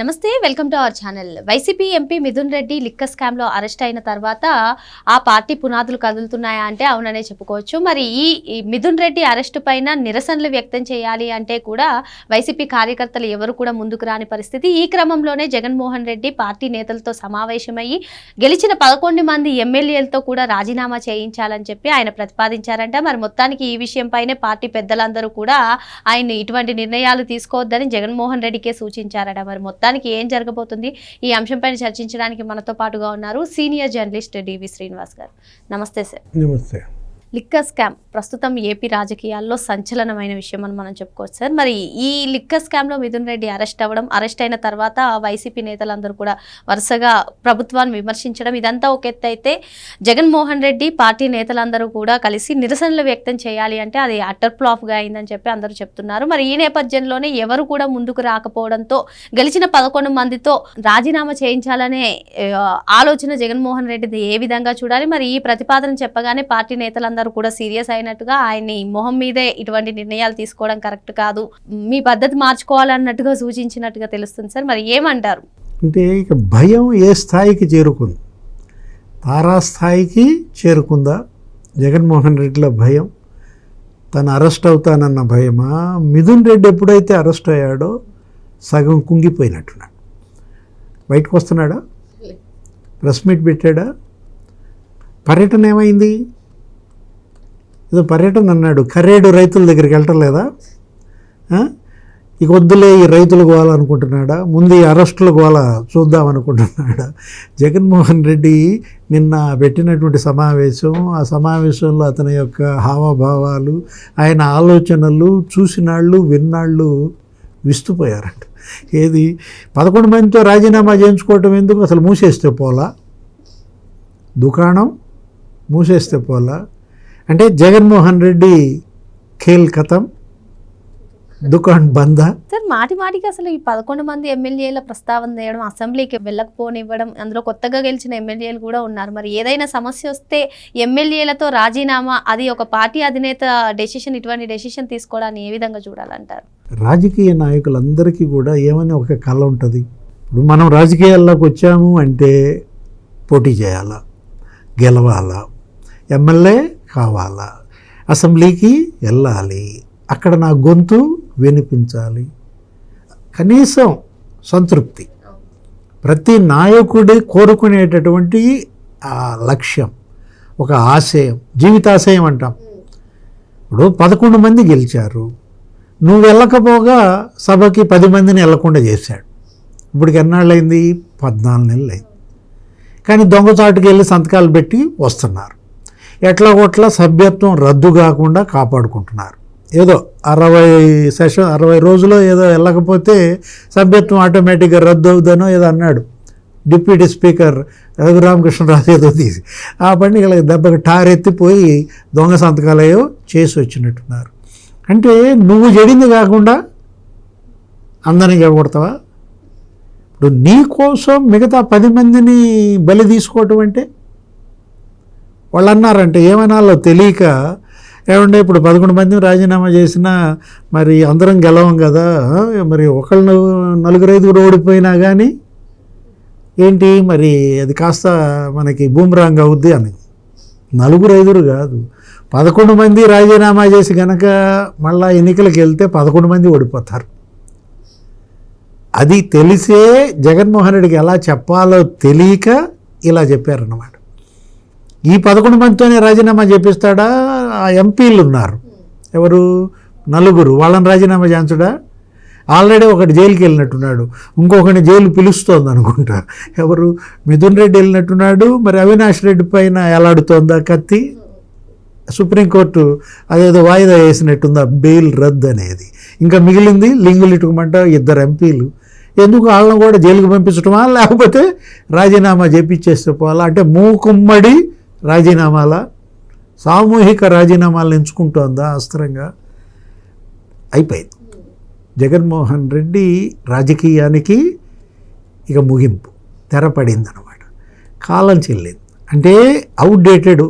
నమస్తే welcome to our channel. YCP MP Mithun Reddy liquor స్కామ్లో arrest అయిన తర్వాత ఆ పార్టీ పునాదులు కదులుతున్నాయా అంటే అవుననే చెప్పుకోవచ్చు. మరి ఈ మిథున్ రెడ్డి అరెస్ట్ పైన నిరసనలు వ్యక్తం చేయాలి అంటే కూడా వైసీపీ కార్యకర్తలు ఎవరు కూడా ముందుకు రాని పరిస్థితి. ఈ క్రమంలోనే జగన్మోహన్ రెడ్డి పార్టీ నేతలతో సమావేశమయ్యి గెలిచిన పదకొండు మంది ఎమ్మెల్యేలతో కూడా రాజీనామా చేయించాలని చెప్పి ఆయన ప్రతిపాదించారంట. మరి మొత్తానికి ఈ విషయంపైనే పార్టీ పెద్దలందరూ కూడా ఆయన ఇటువంటి నిర్ణయాలు తీసుకోవద్దని జగన్మోహన్ రెడ్డికే సూచించారట. మరి మొత్తానికి ఏం జరగబోతుంది? ఈ అంశంపై చర్చించడానికి మనతో పాటుగా ఉన్నారు సీనియర్ జర్నలిస్ట్ డివి శ్రీనివాస్ గారు. నమస్తే సార్. నమస్తే. లిక్కర్ స్కామ్ ప్రస్తుతం ఏపీ రాజకీయాల్లో సంచలనమైన విషయం అని మనం చెప్పుకోవచ్చు సార్. మరి ఈ లిక్కర్ స్కామ్లో మిథున్ రెడ్డి అరెస్ట్ అవ్వడం అరెస్ట్ అయిన తర్వాత వైసీపీ నేతలందరూ కూడా వరుసగా ప్రభుత్వాన్ని విమర్శించడం ఇదంతా ఒక ఎత్తు అయితే జగన్మోహన్ రెడ్డి పార్టీ నేతలందరూ కూడా కలిసి నిరసనలు వ్యక్తం చేయాలి అంటే అది అటర్ ఫ్లాప్గా అయిందని చెప్పి అందరూ చెప్తున్నారు. మరి ఈ నేపథ్యంలోనే ఎవరు కూడా ముందుకు రాకపోవడంతో గెలిచిన పదకొండు మందితో రాజీనామా చేయించాలనే ఆలోచన జగన్మోహన్ రెడ్డిది ఏ విధంగా చూడాలి? మరి ఈ ప్రతిపాదన చెప్పగానే పార్టీ నేతలందరూ కూడా సీరియస్ అయినట్టుగా ఆయన్ని మొహం మీదే ఇటువంటి నిర్ణయాలు తీసుకోవడం కరెక్ట్ కాదు. మీ పద్ధతి మార్చుకోవాలన్నట్టుగా సూచించినట్టుగా తెలుస్తుంది సార్. మరి ఏమంటారు? అంటే ఇక భయం ఏ స్థాయికి చేరుకుంది? తారాస్థాయికి చేరుకుందా? జగన్మోహన్ రెడ్డిలో భయం? తను అరెస్ట్ అవుతానన్న భయమా? మిథున్ రెడ్డి ఎప్పుడైతే అరెస్ట్ అయ్యాడో సగం కుంగిపోయినట్టున్నాడు. బయటకు వస్తున్నాడా? ప్రెస్ మీట్ పెట్టాడా? పర్యటన ఏమైంది? ఏదో పర్యటన అన్నాడు. కరేడు రైతుల దగ్గరికి వెళ్ళటలేదా? ఇక వద్దులే ఈ రైతులు పోవాలనుకుంటున్నాడా ముందు ఈ అరెస్టులు పోవాలా చూద్దామనుకుంటున్నాడా? జగన్మోహన్ రెడ్డి నిన్న పెట్టినటువంటి సమావేశం ఆ సమావేశంలో అతని యొక్క హావభావాలు ఆయన ఆలోచనలు చూసినాళ్ళు విన్నాళ్ళు విస్తుపోయారంట. ఏది? పదకొండు మందితో రాజీనామా చేయించుకోవటం ఎందుకు? అసలు మూసేస్తే పోలా? దుకాణం? మూసేస్తే పోలా? అంటే జగన్మోహన్ రెడ్డి ఖేల్ కథం దుకాణ్ బందా సార్ మాటి మాటికి అసలు ఈ పదకొండు మంది ఎమ్మెల్యేల ప్రస్తావన చేయడం అసెంబ్లీకి వెళ్ళకపోనివ్వడం అందులో కొత్తగా గెలిచిన ఎమ్మెల్యేలు కూడా ఉన్నారు. మరి ఏదైనా సమస్య వస్తే ఎమ్మెల్యేలతో రాజీనామా అది ఒక పార్టీ అధినేత డెసిషన్ ఇటువంటి డెసిషన్ తీసుకోవడాన్ని ఏ విధంగా చూడాలంటారు? రాజకీయ నాయకులందరికీ కూడా ఏమని ఒక కళ ఉంటుంది. ఇప్పుడు మనం రాజకీయాల్లోకి వచ్చాము అంటే పోటీ చేయాలా గెలవాలా? ఎమ్మెల్యే కావాలా? అసెంబ్లీకి వెళ్ళాలి. అక్కడ నా గొంతు వినిపించాలి. కనీసం సంతృప్తి. ప్రతి నాయకుడి కోరుకునేటటువంటి లక్ష్యం ఒక ఆశయం జీవితాశయం అంటాం. ఇప్పుడు పదకొండు మంది గెలిచారు. నువ్వు వెళ్ళకపోగా సభకి పది మందిని వెళ్ళకుండా చేశాడు. ఇప్పటికి ఎన్నాళ్ళైంది పద్నాలుగు నెలలు అయింది కానీ దొంగచాటుకి వెళ్ళి సంతకాలు పెట్టి వస్తున్నారు. ఎట్లా కొట్లా సభ్యత్వం రద్దు కాకుండా కాపాడుకుంటున్నారు. ఏదో అరవై సెషన్ అరవై రోజుల్లో ఏదో వెళ్ళకపోతే సభ్యత్వం ఆటోమేటిక్గా రద్దు అవుదనో ఏదో అన్నాడు. డిప్యూటీ స్పీకర్ రఘురామకృష్ణరాజు ఏదో తీసి. ఆ బండి ఇలా దెబ్బకి టారెత్తిపోయి దొంగ సంతకాలయో చేసి వచ్చినట్టున్నారు. అంటే నువ్వు చెడింది కాకుండా అందరినీ చెడగొడతావా ఇప్పుడు నీ కోసం మిగతా పది మందిని బలి తీసుకోవటం అంటే వాళ్ళు అన్నారంటే ఏమనాలో తెలియక ఏమంటే ఇప్పుడు పదకొండు మంది రాజీనామా చేసినా మరి అందరం గెలవం కదా మరి ఒకళ్ళు నలుగురు ఐదుగురు ఓడిపోయినా కానీ ఏంటి మరి అది కాస్త మనకి బూమరాంగ్ అవుద్ది అని. నలుగురు ఐదుగురు కాదు. పదకొండు మంది రాజీనామా చేసి గనక మళ్ళా ఎన్నికలకు వెళ్తే పదకొండు మంది ఓడిపోతారు. అది తెలిసే జగన్మోహన్ రెడ్డికి ఎలా చెప్పాలో తెలియక ఇలా చెప్పారన్నమాట. ఈ పదకొండు మందితోనే రాజీనామా చేపిస్తాడా? ఆ ఎంపీలు ఉన్నారు. ఎవరు? నలుగురు. వాళ్ళని రాజీనామా చేయించడా? ఆల్రెడీ ఒకటి జైలుకి వెళ్ళినట్టున్నాడు. ఇంకొకటి జైలు పిలుస్తోంది అనుకుంటా. ఎవరు? మిథున్ రెడ్డి వెళ్ళినట్టున్నాడు. మరి అవినాష్ రెడ్డి పైన ఎలాడుతోందా కత్తి? సుప్రీంకోర్టు అదేదో వాయిదా వేసినట్టుందా? బెయిల్ రద్దు అనేది. ఇంకా మిగిలింది లింగులు ఇటుకమంట ఇద్దరు ఎంపీలు. ఎందుకు వాళ్ళని కూడా జైలుకి పంపించడమా లేకపోతే రాజీనామా చేపించేస్తే పోవాలా? అంటే మూకుమ్మడి రాజీనామాల? సామూహిక రాజీనామాలను ఎంచుకుంటోందా అస్త్రంగా? అయిపోయింది. జగన్మోహన్ రెడ్డి రాజకీయానికి ఇక ముగింపు. తెరపడింది అనమాట కాలం చెల్లింది. అంటే అవుట్డేటెడ్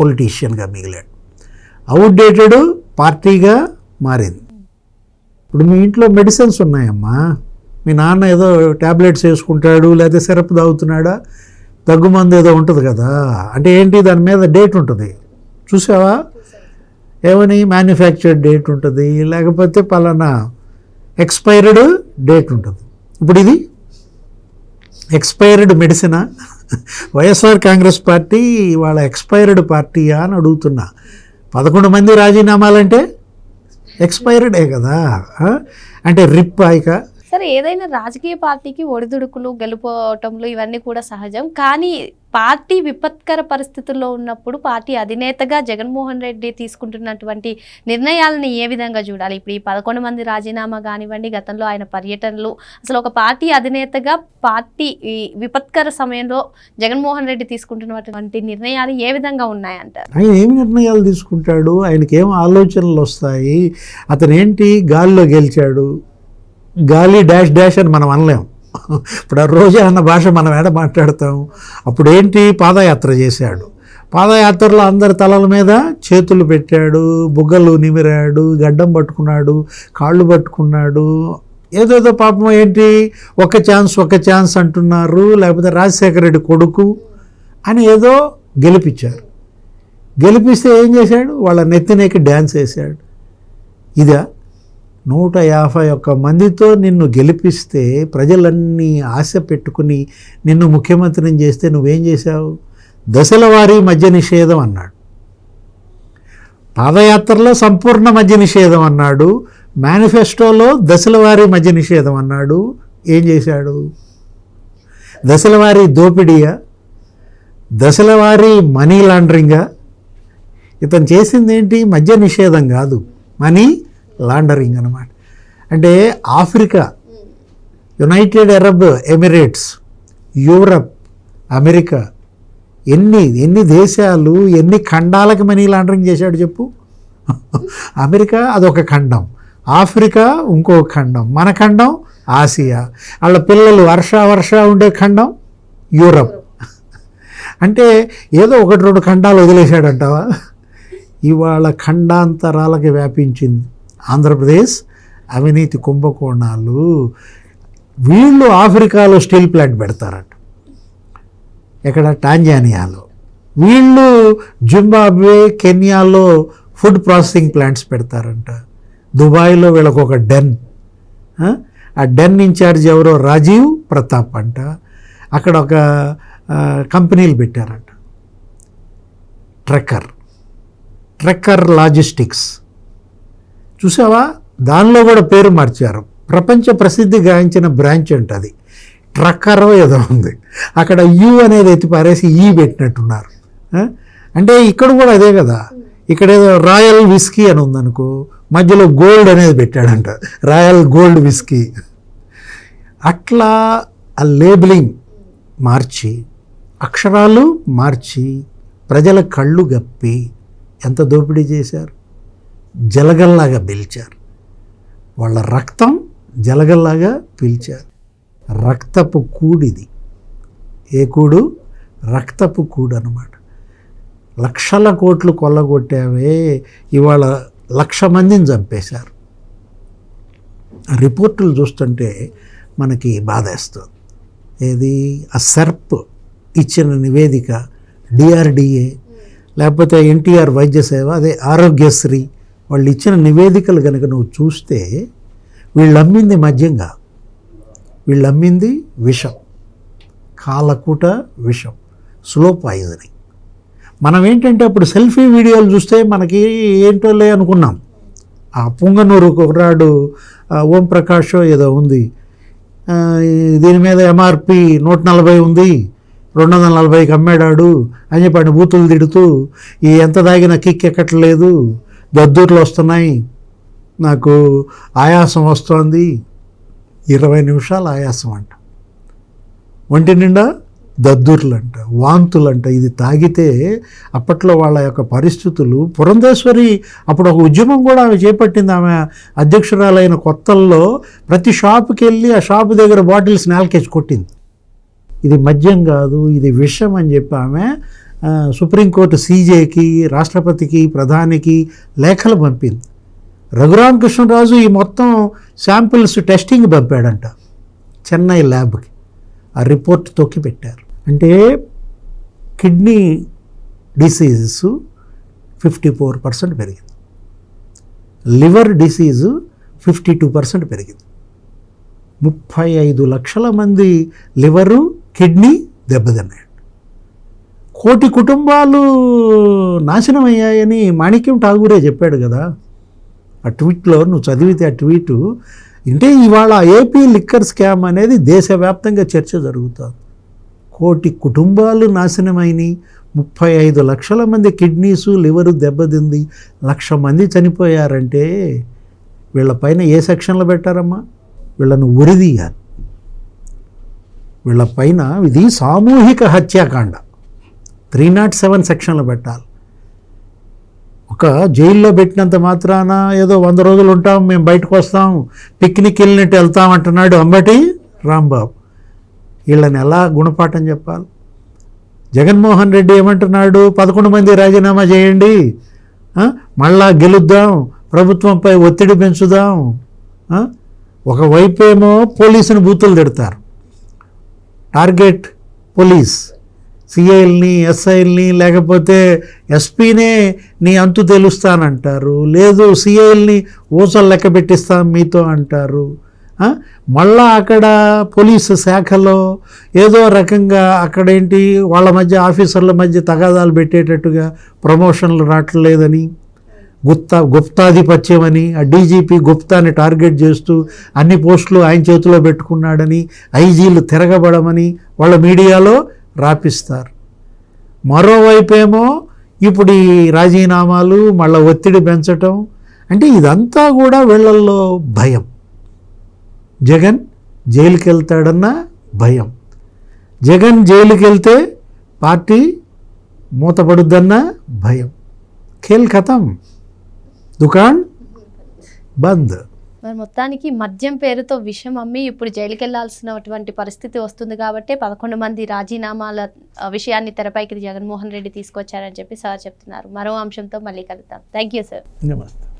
పొలిటీషియన్గా మిగిలాడు. అవుట్డేటెడ్ పార్టీగా మారింది. ఇప్పుడు మీ ఇంట్లో మెడిసిన్స్ ఉన్నాయమ్మా? మీ నాన్న ఏదో ట్యాబ్లెట్స్ వేసుకుంటాడు లేకపోతే సిరప్ తాగుతున్నాడా? దగ్గుమందు ఏదో ఉంటుంది కదా. అంటే ఏంటి దాని మీద డేట్ ఉంటుంది. చూసావా? ఏమని? మ్యానుఫ్యాక్చర్డ్ డేట్ ఉంటుంది. లేకపోతే పలానా ఎక్స్పైర్డ్ డేట్ ఉంటుంది. ఇప్పుడు ఇది ఎక్స్పైర్డ్ మెడిసినా? వైఎస్ఆర్ కాంగ్రెస్ పార్టీ వాళ్ళ ఎక్స్పైర్డ్ పార్టీయా అని అడుగుతున్నా. పదకొండు మంది రాజీనామాలంటే ఎక్స్పైర్డే కదా. అంటే రిప్ ఆయక సరే ఏదైనా రాజకీయ పార్టీకి ఒడిదుడుకులు గెలుపోవటంలో ఇవన్నీ కూడా సహజం. కానీ పార్టీ విపత్కర పరిస్థితుల్లో ఉన్నప్పుడు పార్టీ అధినేతగా జగన్మోహన్ రెడ్డి తీసుకుంటున్నటువంటి నిర్ణయాలను ఏ విధంగా చూడాలి? ఇప్పుడు ఈ పదకొండు మంది రాజీనామా కానివ్వండి గతంలో ఆయన పర్యటనలు. అసలు ఒక పార్టీ అధినేతగా పార్టీ ఈ విపత్కర సమయంలో జగన్మోహన్ రెడ్డి తీసుకుంటున్నటువంటి నిర్ణయాలు ఏ విధంగా ఉన్నాయంటారు? ఆయన ఏమి నిర్ణయాలు తీసుకుంటాడు? ఆయనకి ఏం ఆలోచనలు వస్తాయి? అతను ఏంటి గాల్లో గెలిచాడు? గాలి డాష్ డాష్ అని మనం అనలేం. ఇప్పుడు ఆ రోజా అన్న భాష మనం ఏడ మాట్లాడతాం? అప్పుడు ఏంటి పాదయాత్ర చేశాడు. పాదయాత్రలో అందరి తలల మీద చేతులు పెట్టాడు బుగ్గలు నిమిరాడు గడ్డం పట్టుకున్నాడు కాళ్ళు పట్టుకున్నాడు. ఏదేదో పాపం ఏంటి? ఒక ఛాన్స్ ఒక ఛాన్స్ అంటున్నారు. లేకపోతే రాజశేఖర రెడ్డి కొడుకు అని ఏదో గెలిపించారు. గెలిపిస్తే ఏం చేశాడు? వాళ్ళ నెత్తినేకి డ్యాన్స్ వేశాడు. ఇదా? నూట యాభై ఒక్క మందితో నిన్ను గెలిపిస్తే ప్రజలన్నీ ఆశ పెట్టుకుని నిన్ను ముఖ్యమంత్రిని చేస్తే నువ్వేం చేశావు? దశల వారీ మద్య నిషేధం అన్నాడు. పాదయాత్రలో సంపూర్ణ మద్య నిషేధం అన్నాడు. మేనిఫెస్టోలో దశల వారీ మద్య నిషేధం అన్నాడు. ఏం చేశాడు? దశల వారీ దోపిడీయా? దశల వారీ మనీ లాండరింగా? ఇతను చేసింది ఏంటి మద్య నిషేధం కాదు. మనీ లాండరింగ్ అనమాట అంటే Africa United Arab Emirates Europe America ఎన్ని ఎన్ని దేశాలు ఎన్ని ఖండాలకు మనీ లాండరింగ్ చేశాడు చెప్పు? అమెరికా అదొక ఖండం. ఆఫ్రికా ఇంకో ఖండం. మన ఖండం ఆసియా. వాళ్ళ పిల్లలు వర్ష వర్ష ఉండే ఖండం యూరప్. అంటే ఏదో ఒకటి రెండు ఖండాలు వదిలేశాడంటావా? ఇవాళ ఖండాంతరాలకు వ్యాపించింది. ఆంధ్రప్రదేశ్ అవినీతి కుంభకోణాలు వీళ్ళు ఆఫ్రికాలో స్టీల్ ప్లాంట్ పెడతారట. ఎక్కడ? టాంజానియాలో. వీళ్ళు జింబాబ్వే కెన్యాలో ఫుడ్ ప్రాసెసింగ్ ప్లాంట్స్ పెడతారంట. దుబాయ్లో వీళ్ళకు ఒక డెన్. ఆ? డెన్ ఇన్ఛార్జ్ ఎవరో? రాజీవ్ ప్రతాప్ అంట. అక్కడ ఒక కంపెనీలు పెట్టారంట. ట్రెక్కర్. Trekker Logistics. చూసావా? దానిలో కూడా పేరు మార్చారు. ప్రపంచ ప్రసిద్ధి గాంచిన బ్రాంచ్ ఉంటుంది ట్రక్కరో ఏదో ఉంది. అక్కడ యు అనేది ఎత్తి పారేసి ఈ పెట్టినట్టున్నారు. అంటే ఇక్కడ కూడా అదే కదా. ఇక్కడ ఏదో రాయల్ విస్కీ అని ఉందనుకో మధ్యలో గోల్డ్ అనేది పెట్టాడంట. Royal gold whisky. అట్లా ఆ లేబులింగ్ మార్చి అక్షరాలు మార్చి ప్రజల కళ్ళు గప్పి ఎంత దోపిడీ చేశారు? జలగల్లాగా పిలిచారు. వాళ్ళ రక్తం జలగల్లాగా పిలిచారు. రక్తపు కూడిది. ఏ కూడు? రక్తపు కూడు అనమాట లక్షల కోట్లు కొల్లగొట్టావే. ఇవాళ లక్ష మందిని చంపేశారు. రిపోర్టులు చూస్తుంటే మనకి బాధేస్తుంది. ఏది? ఆ సెర్ప్ ఇచ్చిన నివేదిక డిఆర్డిఏ లేకపోతే ఎన్టీఆర్ వైద్య సేవ అదే ఆరోగ్యశ్రీ వాళ్ళు ఇచ్చిన నివేదికలు కనుక నువ్వు చూస్తే వీళ్ళు అమ్మింది మద్యంగా వీళ్ళు అమ్మింది విషం కాలకూట విషం స్లో పాయిజనింగ్ మనం ఏంటంటే అప్పుడు సెల్ఫీ వీడియోలు చూస్తే మనకి ఏంటోలే అనుకున్నాం. ఆ పుంగనూరు కుర్రాడు ఓం ప్రకాష్ ఏదో ఉంది. దీని మీద ఎంఆర్పి నూట నలభై ఉంది రెండు వందల నలభైకి అమ్మాడాడు అని చెప్పి బూతులు తిడుతూ ఈ ఎంత దాగిన కిక్ ఎక్కట్లేదు దద్దూర్లు వస్తున్నాయి. నాకు ఆయాసం వస్తోంది. ఇరవై నిమిషాలు ఆయాసం అంట. ఒంటి నిండా దద్దూర్లంట వాంతులంట. ఇది తాగితే అప్పట్లో వాళ్ళ యొక్క పరిస్థితులు పురంధేశ్వరి అప్పుడు ఒక ఉద్యమం కూడా ఆమె చేపట్టింది. ఆమె అధ్యక్షురాలైన కొత్తల్లో ప్రతి షాపుకి వెళ్ళి ఆ షాపు దగ్గర బాటిల్స్ నేలకేసి కొట్టింది. ఇది మద్యం కాదు ఇది విషం అని చెప్పి ఆమె సుప్రీంకోర్టు సీజేకి రాష్ట్రపతికి ప్రధానికి లేఖలు పంపింది. రఘురామకృష్ణరాజు ఈ మొత్తం శాంపిల్స్ టెస్టింగ్ పంపాడంట చెన్నై ల్యాబ్కి. ఆ రిపోర్ట్ తొక్కి పెట్టారు. అంటే kidney diseases fifty four percent పెరిగింది. Liver disease fifty two percent పెరిగింది. ముప్పై ఐదు లక్షల మంది లివరు కిడ్నీ దెబ్బతిన్నాయి. కోటి కుటుంబాలు నాశనం అయ్యాయని మాణిక్యం ఠాగూరే చెప్పాడు కదా. ఆ ట్వీట్లో నువ్వు చదివితే ఆ ట్వీటు అంటే ఇవాళ ఏపీ లిక్కర్ స్కామ్ అనేది దేశవ్యాప్తంగా చర్చ జరుగుతుంది. కోటి కుటుంబాలు నాశనమైనవి ముప్పై ఐదు లక్షల మంది కిడ్నీసు లివరు దెబ్బతింది లక్ష మంది చనిపోయారంటే వీళ్ళపైన ఏ సెక్షన్లో పెట్టారమ్మా? వీళ్ళను ఉరిదీయాలి. వీళ్ళపైన ఇది సామూహిక హత్యాకాండ. త్రీ నాట్ సెవెన్ సెక్షన్లో పెట్టాలి. ఒక జైల్లో పెట్టినంత మాత్రాన ఏదో వంద రోజులు ఉంటాం మేము బయటకు వస్తాం పిక్నిక్ వెళ్ళినట్టు వెళ్తాం అంటున్నాడు అంబటి రాంబాబు. వీళ్ళని ఎలా గుణపాఠం చెప్పాలి? జగన్మోహన్ రెడ్డి ఏమంటున్నాడు? పదకొండు మంది రాజీనామా చేయండి. మళ్ళా గెలుద్దాం ప్రభుత్వంపై ఒత్తిడి పెంచుదాం. ఆ? ఒకవైపేమో పోలీసుని బూతులు తిడతారు. Target police. సిఐల్ని ఎస్ఐల్ని లేకపోతే ఎస్పీనే నీ అంతు తెలుస్తానంటారు. లేదు సిఐల్ని ఊసలు లెక్క పెట్టిస్తాం మీతో అంటారు. మళ్ళా అక్కడ పోలీసు శాఖలో ఏదో రకంగా అక్కడేంటి వాళ్ళ మధ్య ఆఫీసర్ల మధ్య తగాదాలు పెట్టేటట్టుగా ప్రమోషన్లు రావట్లేదని గుప్తా గుప్తాధిపత్యం అని ఆ డీజీపీ గుప్తాని టార్గెట్ చేస్తూ అన్ని పోస్టులు ఆయన చేతిలో పెట్టుకున్నాడని ఐజీలు తిరగబడమని వాళ్ళ మీడియాలో రాపిస్తారు. మరోవైపేమో ఇప్పుడు ఈ రాజీనామాలు మళ్ళీ ఒత్తిడి పెంచటం అంటే ఇదంతా కూడా వీళ్ళల్లో భయం. జగన్ జైలుకి వెళ్తాడన్న భయం. జగన్ జైలుకి వెళ్తే పార్టీ మూతపడుద్దన్న భయం. ఖేల్ ఖతం. దుకాణ్ బంద్. మరి మొత్తానికి మద్యం పేరుతో విషం అమ్మి ఇప్పుడు జైలుకి వెళ్ళాల్సినటువంటి పరిస్థితి వస్తుంది కాబట్టి పదకొండు మంది రాజీనామాల విషయాన్ని తెరపైకి జగన్మోహన్ రెడ్డి తీసుకొచ్చారని చెప్పి సార్ చెప్తున్నారు. మరో అంశంతో మళ్ళీ కలుద్దాం. థ్యాంక్ యూ సార్ నమస్తే